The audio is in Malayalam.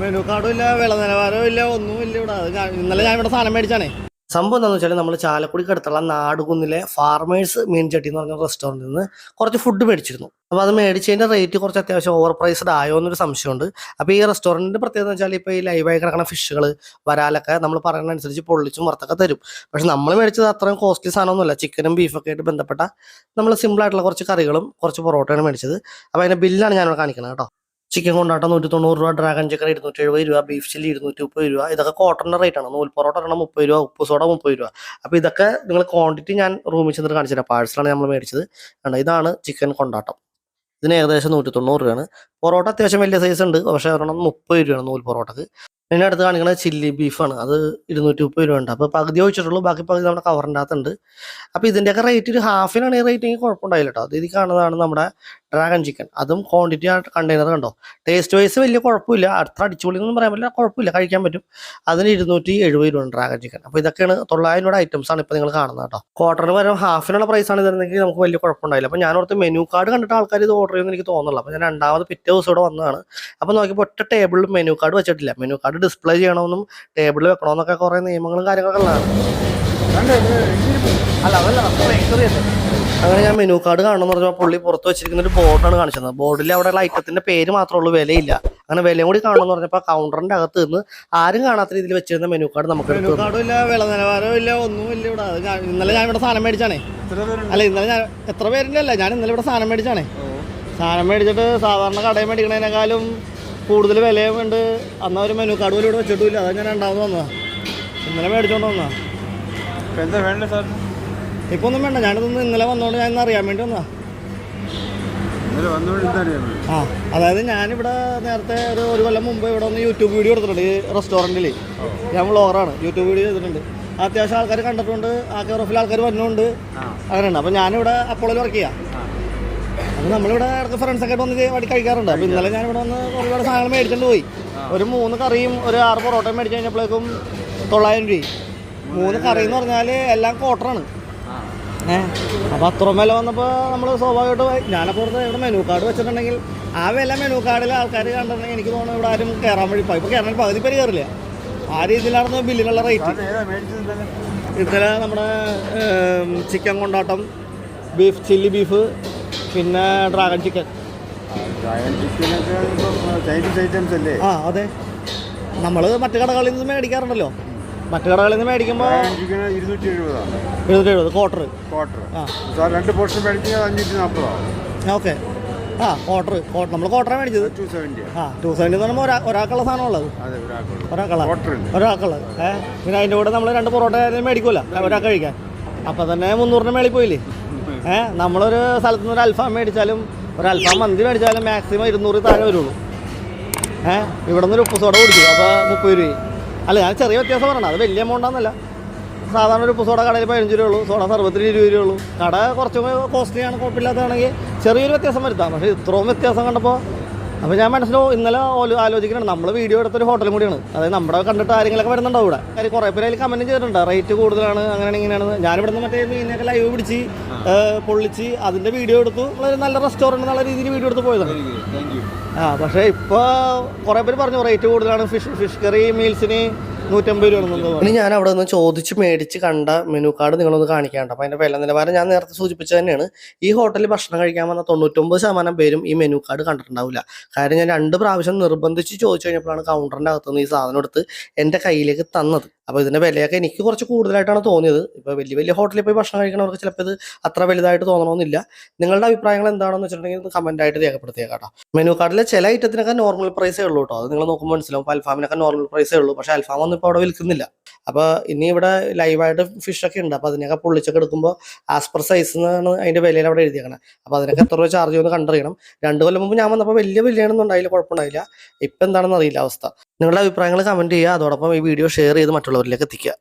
മെനു കാർഡും ഇല്ല നിലവാരവും ഇല്ല ഒന്നും ഇല്ല ഇവിടെ. അത് ഇന്നലെ ഞാൻ ഇവിടെ സാധനം മേടിച്ചാണേ. സംഭവം എന്താണെന്ന് വെച്ചാൽ നമ്മൾ ചാലക്കുടിക്ക് അടുത്തുള്ള നാടുകുന്നിലെ ഫാർമേഴ്സ് മീൻചട്ടി എന്ന് പറഞ്ഞ റെസ്റ്റോറന്റിൽ നിന്ന് കുറച്ച് ഫുഡ് മേടിച്ചിരുന്നു. അപ്പോൾ അത് മേടിച്ചതിന്റെ റേറ്റ് കുറച്ച് അത്യാവശ്യം ഓവർ പ്രൈസ്ഡ് ആയോ എന്നൊരു സംശയമുണ്ട്. അപ്പോൾ ഈ റെസ്റ്റോറന്റിന്റെ പ്രത്യേകത എന്ന് വെച്ചാൽ ഇപ്പോൾ ഈ ലൈവായി കിടക്കുന്ന ഫിഷുകൾ വരാലൊക്കെ നമ്മൾ പറയുന്ന അനുസരിച്ച് പൊള്ളിച്ചും വറുത്തൊക്കെ തരും. പക്ഷെ നമ്മൾ മേടിച്ചത് അത്രയും കോസ്റ്റ്ലി സാധനമൊന്നുമല്ല. ചിക്കനും ബീഫൊക്കെ ആയിട്ട് ബന്ധപ്പെട്ട നമ്മൾ സിമ്പിളായിട്ടുള്ള കുറച്ച് കറികളും കുറച്ച് പൊറോട്ടയാണ് മേടിച്ചത്. അപ്പോൾ അതിന്റെ ബില്ലാണ് ഞാനിവിടെ കാണിക്കുന്നത് കേട്ടോ. ചിക്കൻ കൊണ്ടാട്ടം നൂറ്റി തൊണ്ണൂറ് രൂപ ഡ്രാഗൺ ചിക്കൻ ഇരുന്നൂറ്റി എഴുപത് രൂപ ബീഫ് ചില്ലി ഇരുന്നൂറ്റി മുപ്പത് രൂപ. ഇതൊക്കെ കോട്ടന്റെ റേറ്റ് ആണ്. നൂൽ പൊറോട്ട ഒരെണ്ണം മുപ്പത് രൂപ ഉപ്പ് സോഡ മുപ്പത് രൂപ. അപ്പോൾ ഇതൊക്കെ നിങ്ങൾ ക്വാണ്ടിറ്റി ഞാൻ റൂമിൽ ചെന്നിട്ട് കാണിച്ചു തരാം പാഴ്സലാണ് നമ്മൾ മേടിച്ചത്. കണ്ടോ? ഇതാണ് ചിക്കൻ കൊണ്ടാട്ടം. ഇതിന് ഏകദേശം നൂറ്റി തൊണ്ണൂറ് രൂപയാണ്. പൊറോട്ട അത്യാവശ്യം വലിയ സൈസ് ഉണ്ട്. പക്ഷേ ഒരെണ്ണം മുപ്പത് രൂപയാണ് നൂൽ പൊറോട്ടക്ക് ഇതിന്റെ അടുത്ത് കാണിക്കുന്നത് ചില്ലി ബീഫാണ്. അത് ഇരുന്നൂറ്റി മുപ്പത് രൂപ ഉണ്ട് അപ്പോൾ പകുതി ഒഴിച്ചിട്ടുള്ളൂ ബാക്കി പകുതി നമ്മുടെ കവറിന്റെ അകത്തുണ്ട്. അപ്പോൾ ഇതിന്റെയൊക്കെ റേറ്റ് ഒരു ഹാഫിനാണ് ഈ റേറ്റിംഗ് കുഴപ്പമുണ്ടായില്ല കേട്ടോ. അത് ഇത് കാണുന്നതാണ് നമ്മുടെ ഡ്രാഗൺ ചിക്കൻ. അതും ക്വാണ്ടിറ്റി ആ കണ്ടെയ്നർ കണ്ടോ? ടേസ്റ്റ് വൈസ് വലിയ കുഴപ്പമില്ല. അത്ര അടിച്ചുപൊളി എന്നൊന്നും പറയാൻ പറ്റില്ല. കുഴപ്പമില്ല. കഴിക്കാൻ പറ്റും. അതിന് ഇരുന്നൂറ്റി എഴുപത് രൂപ ഡ്രാഗൺ ചിക്കൻ. അപ്പോൾ ഇതൊക്കെയാണ് തൊള്ളായിരം രൂപ ഐറ്റംസ് ആണ് ഇപ്പോൾ നിങ്ങൾ കാണുന്നത് കേട്ടോ. ക്വാർട്ടറിന് പകരം ഹാഫിനുള്ള പ്രൈസാണ് ഇതെന്നെങ്കിൽ നമുക്ക് വലിയ കുഴപ്പമുണ്ടായില്ല. അപ്പോൾ ഞാൻ ഓർത്ത് മെനു കാർഡ് കണ്ടിട്ട് ആൾക്കാർ ഇത് ഓർഡർ ചെയ്യുമെന്ന് എനിക്ക് തോന്നുന്നില്ല അപ്പോൾ ഞാൻ രണ്ടാമത് പിറ്റേ ദിവസം ഇവിടെ വന്നതാണ്. അപ്പോൾ നോക്കിയപ്പോൾ ഒറ്റ ടേബിളിൽ മെനു കാർഡ് വെച്ചിട്ടില്ല. മെനു കാർഡ് ഡിസ്പ്ലേ ചെയ്യണമെന്നും ടേബിളിൽ വെക്കണമെന്നൊക്കെ കുറേ നിയമങ്ങളും കാര്യങ്ങളൊക്കെ ഉള്ളതാണ്. അല്ല അതല്ല. അങ്ങനെ ഞാൻ മെനു കാർഡ് കാണണമെന്ന് പറഞ്ഞപ്പോൾ പുള്ളി പുറത്ത് വെച്ചിരിക്കുന്ന ഒരു ബോർഡാണ് കാണിച്ചത്. ബോർഡിൽ അവിടെയുള്ള ഐറ്റത്തിന്റെ പേര് മാത്രമേ ഉള്ളൂ വിലയില്ല. അങ്ങനെ വിലയും കൂടി കാണണമെന്ന് പറഞ്ഞപ്പോൾ കൗണ്ടറിന്റെ അകത്ത് നിന്ന് ആരും കാണാത്ത രീതിയിൽ വെച്ചിരുന്ന മെനു കാർഡ് നമുക്ക് മെനു കാർഡും ഇല്ല വില നിലവാരവും ഇല്ല ഒന്നും ഇല്ല ഇവിടെ ഇന്നലെ ഞാൻ ഇവിടെ സാധനം മേടിച്ചാണേ. അല്ല ഇന്നലെ ഞാൻ എത്ര പേരിന്റെ അല്ല ഞാൻ ഇന്നലെ ഇവിടെ സാധനം മേടിച്ചാണേ. സാധനം മേടിച്ചിട്ട് സാധാരണ കടയിൽ മേടിക്കണതിനേക്കാളും കൂടുതൽ വിലയും ഉണ്ട് അന്ന ഒരു മെനു കാർഡ് പോലും ഇവിടെ വെച്ചിട്ടില്ല അതാ ഞാൻ രണ്ടാമത് വന്നതാ. ഇന്നലെ മേടിച്ചോണ്ട് വന്നാ എന്താ വേണ്ടത് സാർ? ഇപ്പൊ ഒന്നും വേണ്ട. ഞാനിതൊന്ന് ഇന്നലെ വന്നോണ്ട് ഞാൻ അറിയാൻ വേണ്ടി വന്നാ ആ അതായത് ഞാനിവിടെ നേരത്തെ ഒരു ഒരു കൊല്ലം മുമ്പ് ഇവിടെ ഒന്ന് യൂട്യൂബ് വീഡിയോ എടുത്തിട്ടുണ്ട് ഈ റെസ്റ്റോറന്റിൽ ഞാൻ വ്ളോഗറാണ് യൂട്യൂബ് വീഡിയോ ചെയ്തിട്ടുണ്ട്. അത്യാവശ്യം ആൾക്കാർ കണ്ടിട്ടുണ്ട്. ആ കെയർ ഓഫിൽ ആൾക്കാർ വരുന്നുണ്ട് അങ്ങനെയുണ്ട്. അപ്പം ഞാനിവിടെ അപ്പോളിൽ വർക്ക് ചെയ്യാം. അപ്പോൾ നമ്മളിവിടെ ഇടയ്ക്ക് ഫ്രണ്ട്സ് ഒക്കെ ആയിട്ട് വന്ന് വടി കഴിക്കാറുണ്ട്. അപ്പോൾ ഇന്നലെ ഞാൻ ഇവിടെ വന്ന് ഒരുപാട് സാധനങ്ങൾ മേടിച്ചിട്ട് പോയി. ഒരു മൂന്ന് കറിയും ഒരു ആറ് പൊറോട്ടയും മേടിച്ച് കഴിഞ്ഞപ്പോഴേക്കും തൊള്ളായിരം രൂപ മൂന്ന് കറി എന്ന് പറഞ്ഞാൽ എല്ലാം ക്വാർട്ടറാണ് ഏഹ് അപ്പോൾ അത്ര വില വന്നപ്പോൾ നമ്മൾ സ്വാഭാവികമായിട്ട് ഞാനപ്പുറത്ത് ഇവിടെ മെനു കാർഡ് വെച്ചിട്ടുണ്ടെങ്കിൽ ആ വില മെനു കാർഡിൽ ആൾക്കാർ കണ്ടിട്ടുണ്ടെങ്കിൽ എനിക്ക് തോന്നുന്നു ഇവിടെ ആരും കയറാൻ വഴി ഇപ്പോൾ കയറാൻ പകുതി പേര് കയറില്ല ആ രീതിയിലായിരുന്നു ബില്ലിനുള്ള റേറ്റ് ഇന്നലെ. നമ്മുടെ ചിക്കൻ കൊണ്ടാട്ടം ബീഫ് ചില്ലി ബീഫ് പിന്നെ ഡ്രാഗൺ ചിക്കൻ ആ അതെ. നമ്മൾ മറ്റു കടകളിൽ നിന്ന് മേടിക്കാറുണ്ടല്ലോ. മറ്റു കടകളിൽ നിന്ന് മേടിക്കുമ്പോൾ ഇരുന്നൂറ്റി എഴുപത് ക്വാർട്ടർ ക്വാർട്ടർ ആ. രണ്ട് പോർഷൻ മേടിച്ചാൽ അഞ്ഞൂറ്റി നാൽപ്പതാണ് ഓക്കെ. ആ ക്വാർട്ടർ നമ്മൾ ക്വാർട്ടറാണ് മേടിച്ചത്. ടു ആ ടു സെവന്റി എന്ന് പറയുമ്പോൾ ഒരാ ഒരാൾക്കുള്ള സാധനമുള്ളത് ഒരാൾക്കുള്ളൂ. ഒരാൾക്കുള്ള. ഏഹ് പിന്നെ അതിന്റെ കൂടെ നമ്മൾ രണ്ട് പൊറോട്ട മേടിക്കൂല ഒരാൾക്ക് കഴിക്കാൻ. അപ്പം തന്നെ മുന്നൂറിന് മേളിൽ പോയില്ലേ? ഏ നമ്മളൊരു സ്ഥലത്ത് നിന്ന് ഒരു അൽഫാം മേടിച്ചാലും ഒരു അൽഫാം മന്തി മേടിച്ചാലും മാക്സിമം ഇരുന്നൂറ് താഴെ വരുള്ളൂ. ഏ ഇവിടെ നിന്ന് ഒരു ഉപ്പ് സോഡ കുടിച്ചു അപ്പോൾ മുപ്പത് രൂപ അല്ല ഞാൻ ചെറിയ വ്യത്യാസം പറയണം അത് വലിയ എമൗണ്ട് ആണെന്നല്ല. സാധാരണ ഒരു ഉപ്പുസോട കടയിൽ പതിനഞ്ച് രൂപ ഉള്ളൂ സോഡ സർവത്തിന് ഇരുപത് രൂപ ഉള്ളൂ കട കുറച്ചും കോസ്റ്റ്ലിയാണ് കുഴപ്പമില്ലാത്തതാണെങ്കിൽ ചെറിയൊരു വ്യത്യാസം വരുത്താം. പക്ഷേ ഇത്രയും വ്യത്യാസം കണ്ടപ്പോൾ അപ്പോൾ ഞാൻ മനസ്സിലോ ഇന്നലെ ആലോചിക്കണം നമ്മൾ വീഡിയോ എടുത്തൊരു ഹോട്ടലും കൂടിയാണ്. അതായത് നമ്മുടെ കണ്ടിട്ട് ആരെങ്കിലൊക്കെ വരുന്നുണ്ടാവും ഇവിടെ കാര്യം കുറേ പേര് അതിൽ കമന്റ് ചെയ്തിട്ടുണ്ട്. റേറ്റ് കൂടുതലാണ് അങ്ങനെയാണ് ഇങ്ങനെയാണ്. ഞാനിവിടെ നിന്ന് മറ്റേ മീനൊക്കെ ലൈവ് പിടിച്ച് പൊള്ളിച്ച് അതിന്റെ വീഡിയോ എടുത്തു. നല്ല റെസ്റ്റോറന്റ് നല്ല രീതിയിൽ വീഡിയോ എടുത്ത് പോയതാണ്. ആ പക്ഷേ ഇപ്പോൾ കുറേ പേര് പറഞ്ഞു റേറ്റ് കൂടുതലാണ്. ഫിഷ് ഫിഷ് കറി മീൽസിന് നൂറ്റമ്പത് രൂപ. ഇനി ഞാൻ അവിടെ നിന്ന് ചോദിച്ച് മേടിച്ച് കണ്ട മെനു കാർഡ് നിങ്ങളൊന്ന് കാണിക്കാണ്ട്. അപ്പൊ അതിന്റെ വില നിലവാരം ഞാൻ നേരത്തെ സൂചിപ്പിച്ചത് തന്നെയാണ്. ഈ ഹോട്ടലിൽ ഭക്ഷണം കഴിക്കാൻ വന്ന തൊണ്ണൂറ്റൊമ്പത് ശതമാനം പേരും ഈ മെനു കാർഡ് കണ്ടിട്ടുണ്ടാവില്ല. കാര്യം ഞാൻ രണ്ട് പ്രാവശ്യം നിർബന്ധിച്ച് ചോദിച്ചു കഴിഞ്ഞപ്പോഴാണ് കൗണ്ടറിന്റെ അകത്തുനിന്ന് ഈ സാധനം എടുത്ത് എന്റെ കയ്യിലേക്ക് തന്നത്. അപ്പോൾ ഇതിന്റെ വിലയൊക്കെ എനിക്ക് കുറച്ച് കൂടുതലായിട്ടാണ് തോന്നിയത്. ഇപ്പോൾ വലിയ വലിയ ഹോട്ടലിൽ പോയി ഭക്ഷണം കഴിക്കണവർക്ക് ചിലപ്പോൾ ഇത് അത്ര വലുതായിട്ട് തോന്നണമെന്നില്ല നിങ്ങളുടെ അഭിപ്രായങ്ങൾ എന്താണെന്ന് വെച്ചിട്ടുണ്ടെങ്കിൽ കമന്റ് ആയിട്ട് രേഖപ്പെടുത്തിയേക്കാം കേട്ടോ. മെനു കാർഡിലെ ചില ഐറ്റത്തിനൊക്കെ നോർമൽ പ്രൈസേ ഉള്ളൂ കേട്ടോ. അത് നിങ്ങൾ നോക്കുമ്പോൾ മനസ്സിലാവും. അൽഫാമിനൊക്കെ നോർമൽ പ്രൈസേ ഉള്ളൂ. പക്ഷെ അൽഫാം ഒന്നും അവിടെ വിൽക്കുന്നില്ല. അപ്പോൾ ഇനി ഇവിടെ ലൈവായിട്ട് ഫിഷൊക്കെ ഉണ്ട്. അപ്പോൾ അതിനൊക്കെ പൊള്ളിച്ചൊക്കെ എടുക്കുമ്പോൾ ആസ് പെർ സൈസ് എന്നാണ് അതിന്റെ വിലയിൽ അവിടെ എഴുതിയേക്കണം. അപ്പോൾ അതിനൊക്കെ എത്ര രൂപ ചാർജ് ചെയ്യുമെന്ന് കണ്ടറിയണം. രണ്ട് കൊല്ലം മുമ്പ് ഞാൻ വന്നപ്പോൾ വലിയ വിലയാണെന്നും ഉണ്ടായില്ല കുഴപ്പമുണ്ടായില്ല. ഇപ്പം എന്താണെന്ന് അറിയില്ല അവസ്ഥ. നിങ്ങളുടെ അഭിപ്രായങ്ങൾ കമന്റ് ചെയ്യുക. അതോടൊപ്പം ഈ വീഡിയോ ഷെയർ ചെയ്ത് മറ്റുള്ളവരിലേക്ക് എത്തിക്കുക.